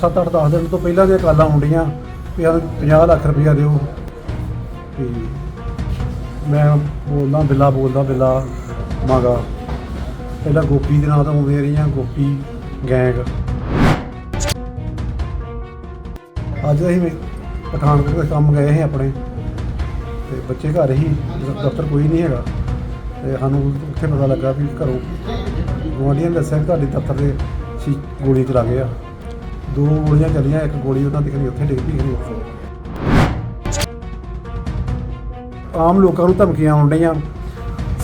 7 8 10 ਦਿਨ ਤੋਂ ਪਹਿਲਾਂ ਦੀਆਂ ਕਾਲਾਂ ਹੁੰਦੀਆਂ ਵੀ ਸਾਨੂੰ 50 ਲੱਖ ਰੁਪਇਆ ਦਿਓ। ਵੀ ਮੈਂ ਬੋਲਦਾ ਬਿੱਲਾ ਬੋਲਦਾ ਬਿੱਲਾ, ਮੰਗਾ। ਪਹਿਲਾਂ ਗੋਪੀ ਦੇ ਨਾਂ ਤੋਂ ਆਉਂਦੀਆਂ ਰਹੀਆਂ, ਗੋਪੀ, ਗੈਂਗ। ਅੱਜ ਅਸੀਂ ਵੀ ਪਠਾਨਕੋਟ ਦੇ ਕੰਮ ਗਏ ਸੀ ਆਪਣੇ। ਤੇ ਬੱਚੇ ਘਰ ਹੀ, ਦਫ਼ਤਰ ਕੋਈ ਨਹੀਂ ਹੈਗਾ। ਤੇ ਸਾਨੂੰ ਉੱਥੇ ਪਤਾ ਲੱਗਾ ਵੀ ਘਰੋਂ ਗੁਆਂਢੀਆਂ ਨੇ ਦੱਸਿਆ ਵੀ ਤੁਹਾਡੇ ਦਫ਼ਤਰ ਦੇ ਸੀ ਗੋਲੀ ਚਲਾ ਗਏ ਆ। ਦੋ ਗੋਲੀਆਂ ਚੱਲੀਆਂ, ਇੱਕ ਗੋਲੀ ਉਹਨਾਂ ਦੀ ਖਣੀ ਉੱਥੇ ਡਿੱਗ ਪਈ ਖਣੀ ਉੱਥੇ। ਆਮ ਲੋਕਾਂ ਨੂੰ ਧਮਕੀਆਂ ਆਉਣ ਡਈਆਂ।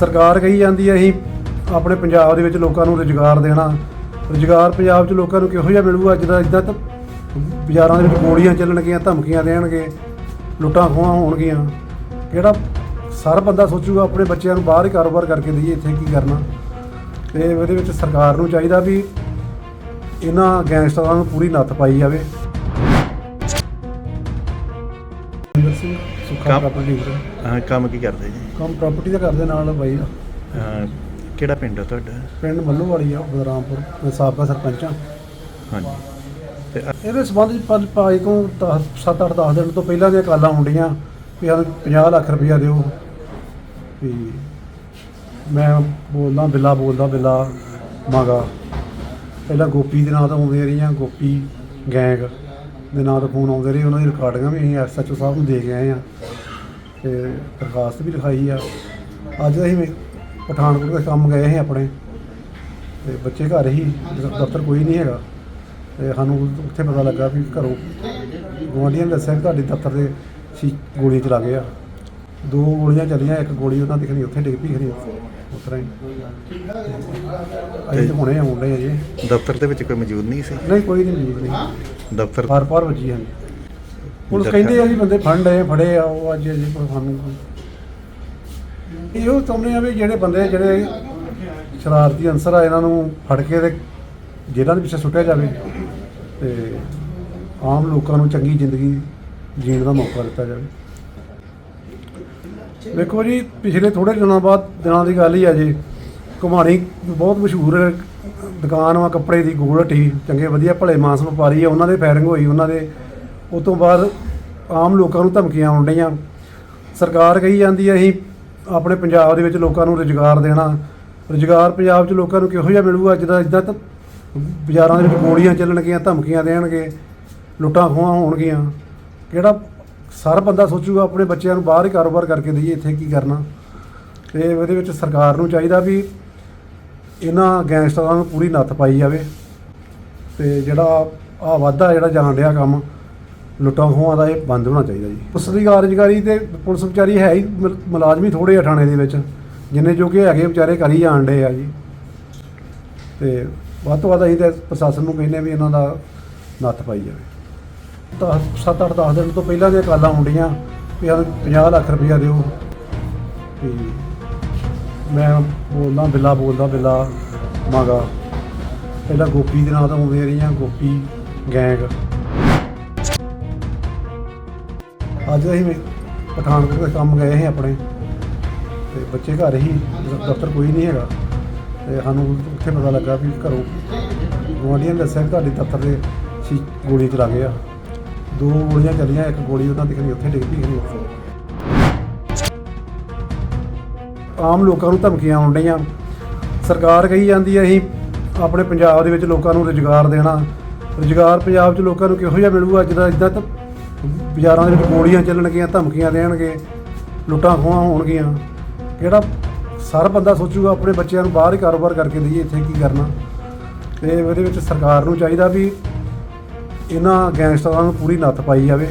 ਸਰਕਾਰ ਕਹੀ ਜਾਂਦੀ ਹੈ, ਅਸੀਂ ਆਪਣੇ ਪੰਜਾਬ ਦੇ ਵਿੱਚ ਲੋਕਾਂ ਨੂੰ ਰੁਜ਼ਗਾਰ ਦੇਣਾ। ਰੁਜ਼ਗਾਰ ਪੰਜਾਬ 'ਚ ਲੋਕਾਂ ਨੂੰ ਕਿਹੋ ਜਿਹਾ ਮਿਲੂਗਾ? ਜਿੱਦਾਂ ਇਦਾਂ ਤਾਂ ਬਾਜ਼ਾਰਾਂ ਦੇ ਵਿੱਚ ਗੋਲੀਆਂ ਚੱਲਣਗੀਆਂ, ਧਮਕੀਆਂ ਦੇਣਗੇ, ਲੁੱਟਾਂ ਖੋਹਾਂ ਹੋਣਗੀਆਂ। ਕਿਹੜਾ ਸਾਰਾ ਬੰਦਾ ਸੋਚੂਗਾ ਆਪਣੇ ਬੱਚਿਆਂ ਨੂੰ ਬਾਹਰ ਹੀ ਕਾਰੋਬਾਰ ਕਰਕੇ ਦਈਏ, ਇੱਥੇ ਕੀ ਕਰਨਾ? ਤੇ ਉਹਦੇ ਵਿੱਚ ਸਰਕਾਰ ਨੂੰ ਚਾਹੀਦਾ ਵੀ ਇਹਨਾਂ ਗੈਂਗਸਟਰਾਂ ਨੂੰ ਪੂਰੀ ਨੱਥ ਪਾਈ ਜਾਵੇ। ਇੰਦਰ ਸਿੰਘ ਸੁੱਖਾ ਕੰਮ- ਪ੍ਰਾਪਰਟੀ ਹਾਂ ਕੰਮ ਕੀ ਕਰਦੇ ਜੀ? ਕੰਮ ਪ੍ਰਾਪਰਟੀ ਦਾ ਕਰਦੇ ਨਾਲ ਬਾਈ ਦਾ ਹਾਂ, ਕਿਹੜਾ ਪਿੰਡ ਆ ਤੁਹਾਡਾ? ਪਿੰਡ ਮੱਲੂ ਵਾਲੀ ਆ ਬਦਰਾਮਪੁਰ ਮੈਂ ਸਾਬਕਾ ਸਰਪੰਚ ਆ। ਹਾਂਜੀ। ਤੇ ਇਹਦੇ ਸੰਬੰਧ ਵਿੱਚ ਪੰਜ ਭਾਈ ਕੋ 7 8 10 ਦਿਨ ਤੋਂ ਪਹਿਲਾਂ ਦੀਆਂ ਕਾਲਾਂ ਹੁੰਦੀਆਂ ਵੀ ਸਾਨੂੰ 50 ਲੱਖ ਰੁਪਇਆ ਦਿਓ। ਵੀ ਮੈਂ ਬੋਲਦਾ ਬਿੱਲਾ ਬੋਲਦਾ ਬਿੱਲਾ ਮੰਗਾ ਪਹਿਲਾਂ ਗੋਪੀ ਦੇ ਨਾਂ ਤੋਂ ਆਉਂਦੀਆਂ ਰਹੀਆਂ, ਗੋਪੀ ਗੈਂਗ ਦੇ ਨਾਂ ਤੋਂ ਫੋਨ ਆਉਂਦੇ ਰਹੇ, ਉਹਨਾਂ ਦੀ ਰਿਕਾਰਡਿੰਗਾਂ ਵੀ ਅਸੀਂ ਐਸਐਚਓ ਸਾਹਿਬ ਨੂੰ ਦੇ ਕੇ ਆਏ ਆ ਤੇ ਦਰਖਾਸਤ ਵੀ ਲਿਖਾਈ ਆ। ਅੱਜ ਅਸੀਂ ਪਠਾਨਕੋਟ ਦੇ ਕੰਮ ਗਏ ਸੀ ਆਪਣੇ ਤੇ ਬੱਚੇ ਘਰ ਹੀ, ਦਫ਼ਤਰ ਕੋਈ ਨਹੀਂ ਹੈਗਾ ਤੇ ਸਾਨੂੰ ਉੱਥੇ ਪਤਾ ਲੱਗਾ ਵੀ ਘਰੋਂ ਗੁਆਂਢੀਆਂ ਨੇ ਦੱਸਿਆ ਵੀ ਤੁਹਾਡੇ ਦਫ਼ਤਰ ਦੇ ਸੀ ਗੋਲੀ ਚਲਾ ਗਏ ਆ। ਦੋ ਗੋਲੀਆਂ ਚੱਲੀਆਂ, ਇੱਕ ਗੋਲੀ ਉਹਨਾਂ ਦੀ ਉੱਥੇ ਡਿੱਗ ਪਈ ਖਣੀ ਹੀ ਅਸੀਂ ਤਾਂ ਹੁਣੇ ਆਉਂਦੇ ਆ ਜੀ। ਦਫ਼ਤਰ ਦੇ ਵਿੱਚ ਕੋਈ ਮੌਜੂਦ ਨਹੀਂ ਸੀ? ਨਹੀਂ ਕੋਈ ਨਹੀਂ ਮੌਜੂਦ ਨਹੀਂ। ਦਫ਼ਤਰ ਪਾਰ ਪਾਰ ਵੱਜੀ ਹਨ ਪੁਲਿਸ ਕਹਿੰਦੇ ਆ ਜੀ ਬੰਦੇ ਫੰਡ ਆਏ ਫੜੇ ਆ ਉਹ ਅੱਜ ਜੀ ਪਰ ਸਾਨੂੰ ਇਹੋ ਚਾਹੁੰਦੇ ਆ ਵੀ ਜਿਹੜੇ ਬੰਦੇ ਜਿਹੜੇ ਸ਼ਰਾਰਤੀ ਅਨਸਰ ਆ ਇਹਨਾਂ ਨੂੰ ਫੜ ਕੇ ਤੇ ਜੇਲ੍ਹਾਂ ਦੇ ਪਿੱਛੇ ਸੁੱਟਿਆ ਜਾਵੇ ਤੇ ਆਮ ਲੋਕਾਂ ਨੂੰ ਚੰਗੀ ਜ਼ਿੰਦਗੀ ਜੀਣ ਦਾ ਮੌਕਾ ਦਿੱਤਾ ਜਾਵੇ। ਵੇਖੋ ਜੀ, ਪਿਛਲੇ ਥੋੜੇ ਦਿਨਾਂ ਬਾਅਦ ਦਿਨਾਂ ਦੀ ਗੱਲ ਹੀ ਆ ਜੀ। ਘੁਮਾਣੀ ਬਹੁਤ ਮਸ਼ਹੂਰ ਦੁਕਾਨ ਵਾ, ਕੱਪੜੇ ਦੀ ਗੋਲਟੀ ਚੰਗੇ ਵਧੀਆ ਭਲੇ ਮਾਨਸ ਵਪਾਰੀ ਆ, ਉਹਨਾਂ ਦੇ ਫਾਇਰਿੰਗ ਹੋਈ, ਉਹਨਾਂ ਦੇ। ਉਸ ਤੋਂ ਬਾਅਦ ਆਮ ਲੋਕਾਂ ਨੂੰ ਧਮਕੀਆਂ ਆਉਣ ਡਈਆਂ। ਸਰਕਾਰ ਕਹੀ ਜਾਂਦੀ ਹੈ ਅਸੀਂ ਆਪਣੇ ਪੰਜਾਬ ਦੇ ਵਿੱਚ ਲੋਕਾਂ ਨੂੰ ਰੁਜ਼ਗਾਰ ਦੇਣਾ। ਰੁਜ਼ਗਾਰ ਪੰਜਾਬ 'ਚ ਲੋਕਾਂ ਨੂੰ ਕਿਹੋ ਜਿਹਾ ਮਿਲੂਗਾ? ਜਿੱਦਾਂ ਇਦਾਂ ਤਾਂ ਬਾਜ਼ਾਰਾਂ ਦੇ ਵਿੱਚ ਗੋਲੀਆਂ ਚੱਲਣਗੀਆਂ, ਧਮਕੀਆਂ ਦੇਣਗੇ, ਲੁੱਟਾਂ ਖੋਹਾਂ ਹੋਣਗੀਆਂ। ਕਿਹੜਾ ਸਾਰਾ ਬੰਦਾ ਸੋਚੂਗਾ ਆਪਣੇ ਬੱਚਿਆਂ ਨੂੰ ਬਾਹਰ ਹੀ ਕਾਰੋਬਾਰ ਕਰਕੇ ਦਈਏ, ਇੱਥੇ ਕੀ ਕਰਨਾ। ਤੇ ਇਹਦੇ ਵਿੱਚ ਸਰਕਾਰ ਨੂੰ ਚਾਹੀਦਾ ਵੀ ਇਹਨਾਂ ਗੈਂਗਸਟਰਾਂ ਨੂੰ ਪੂਰੀ ਨੱਥ ਪਾਈ ਜਾਵੇ। ਤੇ ਜਿਹੜਾ ਆ ਵਾਧਾ ਜਿਹੜਾ ਜਾਣ ਰਿਹਾ ਕੰਮ, ਲੁੱਟਾਂ ਖੋਹਾਂ ਦਾ ਇਹ ਬੰਦ ਹੋਣਾ ਚਾਹੀਦਾ ਜੀ। ਪੁਲਿਸ ਦੀ ਕਾਰਜਕਾਰੀ ਤੇ ਪੁਲਿਸ ਵਿਚਾਰੀ ਹੈ ਹੀ ਮੁਲ- ਮੁਲਾਜ਼ਮ ਹੀ ਥੋੜੇ ਆ ਥਾਣੇ ਦੇ ਵਿੱਚ, ਜਿੰਨੇ ਜੋ ਕਿ ਹੈਗੇ ਵਿਚਾਰੇ ਕਰ ਹੀ ਜਾਣ ਡੇ ਆ ਜੀ। ਤੇ ਵੱਧ ਤੋਂ ਵੱਧ ਅਸੀਂ ਤੇ ਪ੍ਰਸ਼ਾਸਨ ਨੂੰ ਕਹਿੰਦੇ ਵੀ ਇਹਨਾਂ ਦਾ ਨੱਥ ਪਾਈ ਜਾਵੇ। 7 8 10 ਦਿਨ ਤੋਂ ਪਹਿਲਾਂ ਦੀਆਂ ਕਾਲਾਂ ਆਉਂਦੀਆਂ ਵੀ ਸਾਨੂੰ 50 ਲੱਖ ਰੁਪਇਆ ਦਿਓ। ਵੀ ਮੈਂ ਬੋਲਦਾ, ਬਿੱਲਾ ਬੋਲਦਾ, ਬਿੱਲਾ ਮੰਗਾ। ਪਹਿਲਾਂ ਗੋਪੀ ਦੇ ਨਾਂ ਤੋਂ ਆਉਂਦੀਆਂ ਰਹੀਆਂ, ਗੋਪੀ ਗੈਂਗ। ਅੱਜ ਅਸੀਂ ਵੀ ਪਠਾਨਕੋਟ ਦੇ ਕੰਮ ਗਏ ਸੀ ਆਪਣੇ। ਤੇ ਬੱਚੇ ਘਰ ਹੀ ਦਫ਼ਤਰ ਕੋਈ ਨਹੀਂ ਹੈਗਾ। ਤੇ ਸਾਨੂੰ ਉੱਥੇ ਪਤਾ ਲੱਗਾ ਵੀ ਘਰੋਂ ਗੁਆਂਢੀਆਂ ਨੇ ਦੱਸਿਆ ਵੀ ਤੁਹਾਡੇ ਦਫ਼ਤਰ ਦੇ ਸੀ, ਗੋਲੀ ਚਲਾ ਗਏ ਆ। ਦੋ ਗੋਲੀਆਂ ਚੱਲੀਆਂ, ਇੱਕ ਗੋਲੀ ਉਹਨਾਂ ਦੀ ਖਣੀ ਉੱਥੇ ਡਿੱਗ ਪਈ ਖਣੀ ਉੱਥੇ ਆਮ ਲੋਕਾਂ ਨੂੰ ਧਮਕੀਆਂ ਆਉਣ ਡਈਆਂ। ਸਰਕਾਰ ਕਹੀ ਜਾਂਦੀ ਹੈ, ਅਸੀਂ ਆਪਣੇ ਪੰਜਾਬ ਦੇ ਵਿੱਚ ਲੋਕਾਂ ਨੂੰ ਰੁਜ਼ਗਾਰ ਦੇਣਾ। ਰੁਜ਼ਗਾਰ ਪੰਜਾਬ 'ਚ ਲੋਕਾਂ ਨੂੰ ਕਿਹੋ ਜਿਹਾ ਮਿਲੂਗਾ? ਜਿੱਦਾਂ ਇਦਾਂ ਤਾਂ ਬਾਜ਼ਾਰਾਂ ਦੇ ਵਿੱਚ ਗੋਲੀਆਂ ਚੱਲਣਗੀਆਂ, ਧਮਕੀਆਂ ਦੇਣਗੇ। ਲੁੱਟਾਂ ਖੋਹਾਂ ਹੋਣਗੀਆਂ। ਕਿਹੜਾ ਸਾਰਾ ਬੰਦਾ ਸੋਚੂਗਾ, ਆਪਣੇ ਬੱਚਿਆਂ ਨੂੰ ਬਾਹਰ ਹੀ ਕਾਰੋਬਾਰ ਕਰਕੇ ਦਈਏ, ਇੱਥੇ ਕੀ ਕਰਨਾ? ਤੇ ਇਹਦੇ ਵਿੱਚ ਸਰਕਾਰ ਨੂੰ ਚਾਹੀਦਾ ਵੀ ਇਹਨਾਂ ਗੈਂਗਸਟਰਾਂ ਨੂੰ ਪੂਰੀ ਨੱਥ ਪਾਈ ਜਾਵੇ।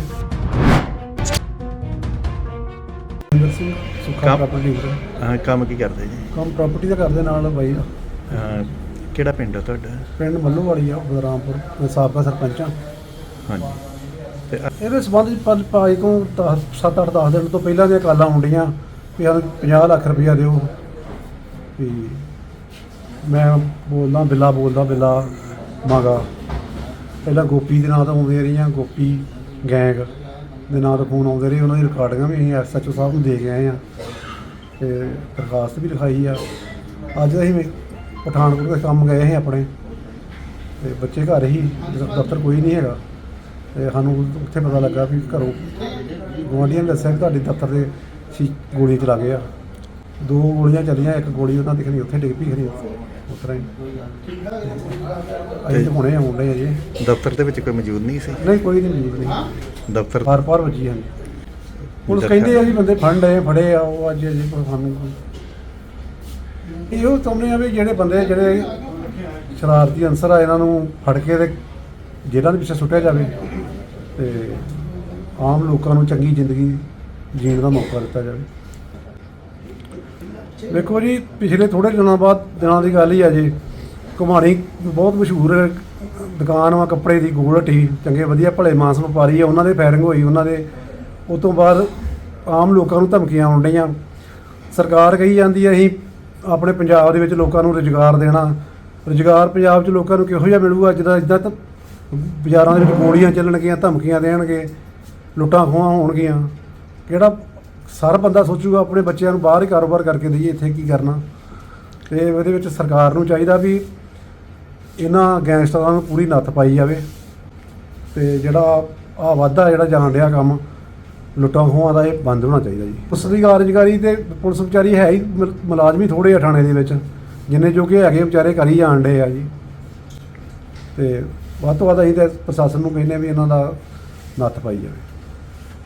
ਇੰਦਰ ਸਿੰਘ ਸੁੱਖਾ ਕੰਮ- ਪ੍ਰਾਪਰਟੀ ਹਾਂ, ਕੰਮ ਕੀ ਕਰਦੇ ਜੀ? ਕੰਮ ਪ੍ਰਾਪਰਟੀ ਦਾ ਕਰਦੇ ਨਾਲ ਬਾਈ ਹਾਂ, ਕਿਹੜਾ ਪਿੰਡ ਆ ਤੁਹਾਡਾ? ਪਿੰਡ ਮੱਲੂ ਵਾਲੀ ਆ ਬਦਰਾਮਪੁਰ ਮੈਂ ਸਾਬਕਾ ਸਰਪੰਚ ਆ। ਹਾਂਜੀ। ਤੇ ਅ- ਇਹਦੇ ਸੰਬੰਧ ਵਿੱਚ ਪੰਜ ਭਾਈ ਕੋ 7 8 10 ਦਿਨ ਤੋਂ ਪਹਿਲਾਂ ਦੀਆਂ ਕਾਲਾਂ ਹੁੰਦੀਆਂ ਵੀ ਸਾਨੂੰ 50 ਲੱਖ ਰੁਪਇਆ ਦਿਓ। ਵੀ ਮੈਂ ਬੋਲਦਾ ਬਿੱਲਾ ਬੋਲਦਾ ਬਿੱਲਾ ਮੰਗਾ ਪਹਿਲਾਂ ਗੋਪੀ ਦੇ ਨਾਂ ਤੋਂ ਆਉਂਦੀਆਂ ਰਹੀਆਂ, ਗੋਪੀ ਗੈਂਗ ਦੇ ਨਾਂ ਤੋਂ ਫੋਨ ਆਉਂਦੇ ਰਹੇ, ਉਹਨਾਂ ਦੀ ਰਿਕਾਰਡਿੰਗਾਂ ਵੀ ਅਸੀਂ ਐਸਐਚਓ ਸਾਹਿਬ ਨੂੰ ਦੇ ਕੇ ਆਏ ਆ ਤੇ ਦਰਖਾਸਤ ਵੀ ਲਿਖਾਈ ਆ। ਅੱਜ ਅਸੀਂ ਪਠਾਨਕੋਟ ਦੇ ਕੰਮ ਗਏ ਸੀ ਆਪਣੇ ਤੇ ਬੱਚੇ ਘਰ ਹੀ, ਦਫ਼ਤਰ ਕੋਈ ਨਹੀਂ ਹੈਗਾ ਤੇ ਸਾਨੂੰ ਉੱਥੇ ਪਤਾ ਲੱਗਾ ਵੀ ਘਰੋਂ ਗੁਆਂਢੀਆਂ ਨੇ ਦੱਸਿਆ ਕਿ ਤੁਹਾਡੇ ਦਫ਼ਤਰ ਦੇ ਗੋਲੀ ਚਲਾ ਗਏ ਆ। ਦੋ ਗੋਲੀਆਂ ਚੱਲੀਆਂ, ਇੱਕ ਗੋਲੀ ਉਹਨਾਂ ਦੀ ਖਣੀ ਉੱਥੇ ਡਿੱਗ ਪਈ ਖਣੀ ਉਸ ਤਰ੍ਹਾਂ ਹੀ ਅਸੀਂ ਤਾਂ ਹੁਣੇ ਆਉਂਦੇ ਆ ਜੀ। ਦਫ਼ਤਰ ਦੇ ਵਿੱਚ ਕੋਈ ਮੌਜੂਦ ਨਹੀਂ ਸੀ? ਨਹੀਂ ਕੋਈ ਨਹੀਂ ਮੌਜੂਦ ਨਹੀਂ। ਦਫ਼ਤਰ? ਪਾਰ ਪਾਰ ਵੱਜੀ ਹਨ ਪੁਲਿਸ ਕਹਿੰਦੇ ਆ ਜੀ ਬੰਦੇ ਫੜ ਲਏ ਫੜੇ ਆ ਉਹ ਅੱਜ ਅਜੇ ਕੋਈ ਸਾਨੂੰ ਇਹੋ ਚਾਹੁੰਦੇ ਆ ਵੀ ਜਿਹੜੇ ਬੰਦੇ ਜਿਹੜੇ ਸ਼ਰਾਰਤੀ ਅਨਸਰ ਆ ਇਹਨਾਂ ਨੂੰ ਫੜ ਕੇ ਤੇ ਜੇਲ੍ਹਾਂ ਦੇ ਪਿੱਛੇ ਸੁੱਟਿਆ ਜਾਵੇ ਤੇ ਆਮ ਲੋਕਾਂ ਨੂੰ ਚੰਗੀ ਜ਼ਿੰਦਗੀ ਜੀਣ ਦਾ ਮੌਕਾ ਦਿੱਤਾ ਜਾਵੇ। ਵੇਖੋ ਜੀ, ਪਿਛਲੇ ਥੋੜੇ ਦਿਨਾਂ ਬਾਅਦ ਦਿਨਾਂ ਦੀ ਗੱਲ ਹੀ ਆ ਜੀ। ਘੁਮਾਣੀ ਬਹੁਤ ਮਸ਼ਹੂਰ ਦੁਕਾਨ ਵਾ, ਕੱਪੜੇ ਦੀ ਗੋਲਟੀ ਚੰਗੇ ਵਧੀਆ ਭਲੇ ਮਾਨਸ ਵਪਾਰੀ ਆ। ਉਹਨਾਂ ਦੇ ਫਾਇਰਿੰਗ ਹੋਈ, ਉਹਨਾਂ ਦੇ। ਉਸ ਤੋਂ ਬਾਅਦ ਆਮ ਲੋਕਾਂ ਨੂੰ ਧਮਕੀਆਂ ਆਉਣ ਡਈਆਂ। ਸਰਕਾਰ ਕਹੀ ਜਾਂਦੀ ਹੈ ਅਸੀਂ ਆਪਣੇ ਪੰਜਾਬ ਦੇ ਵਿੱਚ ਲੋਕਾਂ ਨੂੰ ਰੁਜ਼ਗਾਰ ਦੇਣਾ। ਰੁਜ਼ਗਾਰ ਪੰਜਾਬ 'ਚ ਲੋਕਾਂ ਨੂੰ ਕਿਹੋ ਜਿਹਾ ਮਿਲੂਗਾ? ਜਿੱਦਾਂ ਜਿੱਦਾਂ ਤਾਂ ਬਾਜ਼ਾਰਾਂ ਦੇ ਵਿੱਚ ਗੋਲੀਆਂ ਚੱਲਣਗੀਆਂ, ਧਮਕੀਆਂ ਦੇਣਗੇ। ਲੁੱਟਾਂ ਖੋਹਾਂ ਹੋਣਗੀਆਂ। ਕਿਹੜਾ ਸਾਰਾ ਬੰਦਾ ਸੋਚੂਗਾ ਆਪਣੇ ਬੱਚਿਆਂ ਨੂੰ ਬਾਹਰ ਹੀ ਕਾਰੋਬਾਰ ਕਰਕੇ ਦਈਏ, ਇੱਥੇ ਕੀ ਕਰਨਾ। ਤੇ ਉਹਦੇ ਵਿੱਚ ਸਰਕਾਰ ਨੂੰ ਚਾਹੀਦਾ ਵੀ ਇਹਨਾਂ ਗੈਂਗਸਟਰਾਂ ਨੂੰ ਪੂਰੀ ਨੱਥ ਪਾਈ ਜਾਵੇ। ਤੇ ਜਿਹੜਾ ਆ ਵਾਧਾ ਜਿਹੜਾ ਜਾਣ ਡਿਆ ਕੰਮ, ਲੁੱਟਾਂ ਖੋਹਾਂ ਦਾ ਇਹ ਬੰਦ ਹੋਣਾ ਚਾਹੀਦਾ ਜੀ। ਪੁਲਿਸ ਦੀ ਕਾਰਜਕਾਰੀ ਤੇ ਪੁਲਿਸ ਵਿਚਾਰੀ ਹੈ ਹੀ ਮੁਲ- ਮੁਲਾਜ਼ਮ ਹੀ ਥੋੜੇ ਆ ਥਾਣੇ ਦੇ ਵਿੱਚ, ਜਿੰਨੇ ਜੋ ਕਿ ਹੈਗੇ ਵਿਚਾਰੇ ਕਰੀ ਜਾਣ ਡੇ ਆ ਜੀ। ਤੇ ਵੱਧ ਤੋਂ ਵੱਧ ਅਸੀਂ ਤਾਂ ਪ੍ਰਸ਼ਾਸਨ ਨੂੰ ਕਹਿੰਦੇ ਵੀ ਇਹਨਾਂ ਦਾ ਨੱਥ ਪਾਈ ਜਾਵੇ।